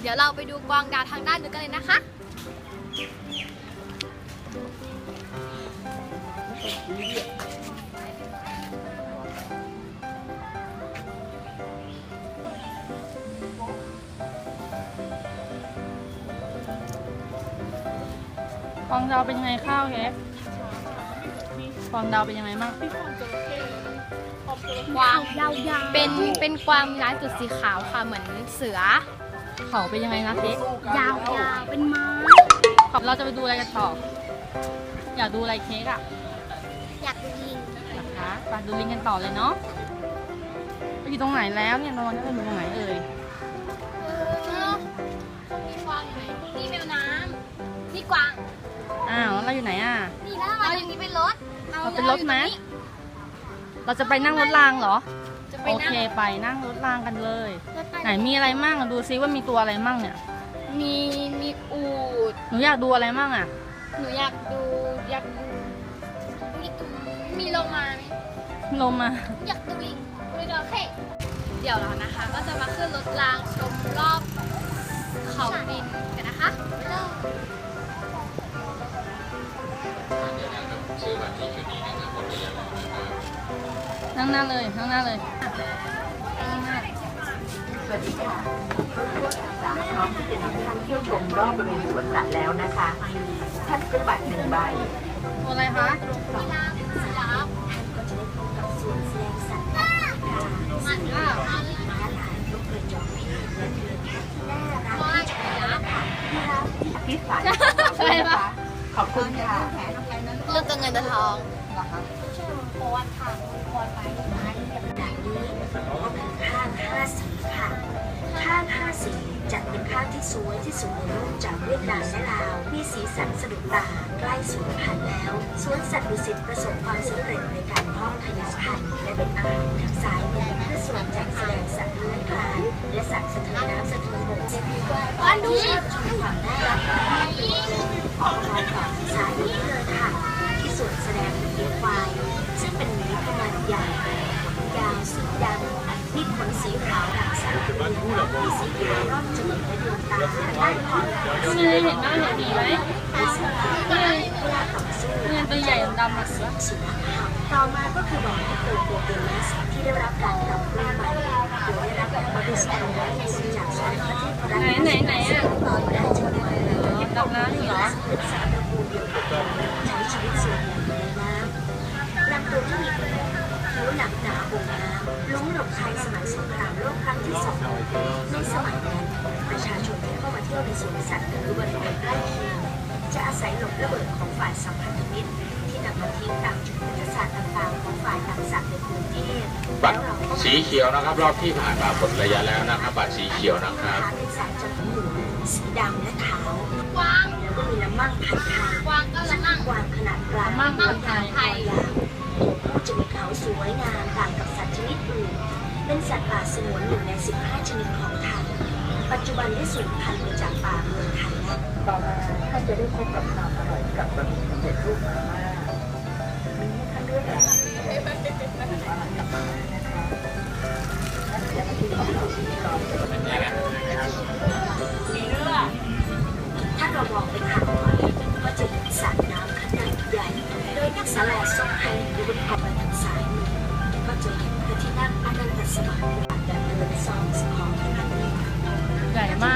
เดี๋ยวเราไปดูกวางดาวทางด้านนู้นกันเลยนะคะ ฟองดาวเป็นยังไงข้าวเค้กฟองดาวเป็นยังไงบ้างกวาง เป็นเป็นกวางมีลายจุดสีขาวค่ะ เหมือนเสือ เขาเป็นยังไงนะเค้กยาวๆเป็นไม้เราจะไปดูอะไรกันต่อ อยากดูอะไรเค้กอะอยากดูลิงนะคะไปดูลิงกันต่อเลยเนาะไปอยู่ตรงไหนแล้วเนี่ยนอนจะไปอยู่ตรงไหนเอ่ยมีกวางอยู่ไหนนี่แมวน้ำนี่กวางอ้าวแล้วเราอยู่ไหนอะนี่แล้วเราอย่างนี้เป็นรถเราเป็นรถไหมเราจะไปนั่งรถรางเหรอจะไปโอนั่เคงไปนั่งรถรางกันเลยรถ ไปไหนมีอะไรมั่งอะดูซิว่ามีตัวอะไรมั่งเนี่ยมีมีอูด หนูอยากดูอะไรมั่งอะ หนูอยากดูอยากดูมีมีโลมาไหมลงมาอยากดูลิงดูจระเข้เดี๋ยวเรานะคะ ก็จะมาขึ้นรถรางชมรอบเขาบินกันนะคะไปเลยนั่งหน้าเลยนั่งหน้าเลยนั่งหน้า สวัสดีค่ะสามพร้อมที่จะนำท่านเที่ยวชมรอบบริเวณสวนสัตว์แล้วนะคะ ท่านซื้อบัตรหนึ่งใบตัวอะไรคะมีลามสีดาบก็จะได้พบกับสวนแสดงสัตว์มันก็ม้าลายนกกระจอกเทศและเรือที่น่ารักมอสสีดาบที่รักที่สัตว์อะไรปะขอบคุณค่ะเรื่องตัวเงินตัวทองโอนค่ะโอนไปไม้ในขณะนี้เป็นข้างห้าสีค่ะข้างห้าสีจัดเป็นข้างที่สวยที่สุดในโลกจากเวียดนามและลาว มีสีสันสะดุดตาใกล้สูญพันธุ์แล้วสวนสัตว์ดุสิตประสบความสำเร็จในการเพาะขยายพันธุ์และเป็นอาหารทางสายเลือดเพื่อส่วนจัดแสดงสัตว์เลื้อยคลานและสัตว์สะเทินน้ำสะเทินบกจะมีความดูชมความน่ารักของเราฝั่งซ้ายนี้เลยค่ะ ที่สวนแสดงเลี้ยงควายซึ่งเป็นหมีขนาดใหญ่ยาวสีดำ มีขนสีขาวหลังสายเรียงมีสีเขียวรอบจมูกและดวงตาใต้คอนี่ไงเห็นบ้างเห็นหมีไหมมีสีขาวเวลาต่อสู้นี่ไงตัวใหญ่ดำๆอะเสียงสุนัขเห่าต่อมาก็คือบอลที่เกิดโปเกมสที่ได้รับการปรับปรุงใหม่โดยได้รับการบริการและในสิ่งจากสารประเทศฝรั่งไหนไหนไหนอะตอนได้จังหวัดเลยดำน้ำอยู่เหรอเป็นสารตระกูลเดียวกันใช้ชีวิตส่วนใหญ่อยู่ในน้ำลำตัวที่มีขนาดผิวหนักหนาบงน้ำ ล้มหลบภัยสมัยสงครามโลกครั้งที่สองในสมัยนั้นประชาชนที่เข้ามาเที่ยวในสวนสัตว์หรือบริเวณใกล้เคียงจะอาศัยหลบระเบิดของฝ่ายสัมพันธมิตรที่นำมาทิ้งตามจุดยุทธศาสตร์ต่างๆของฝ่ายต่างศักดิ์ในพื้นที่บัตรสีเขียวนะครับ รอบที่ผ่านมาหมดระยะแล้วนะครับบัตรสีเขียวนะครับขาเป็นสายจับหมูสีดำและขาวกวางแล้วก็มีละมั่งพันไทย เป็นสัตว์ป่าสงวนหนึ่งใน 15 ชนิดของไทย ปัจจุบันได้สูญพันธุ์ไปจากป่าเมืองไทยแล้วต่อมาท่านจะได้พบกับความอร่อยกับบะหมี่สำเร็จรูปมาม่ามีให้ท่านเลือกอาหารและเสียงที่ของเราที่เราถ้าเรามองไปทางขวาก็จะเห็นสระน้ำขนาดใหญ่ โดยนักสลาทรง เห็นพระที่นั่งอนันตสมาธิแบบเดินซองของพระนักเล่นใหญ่มาก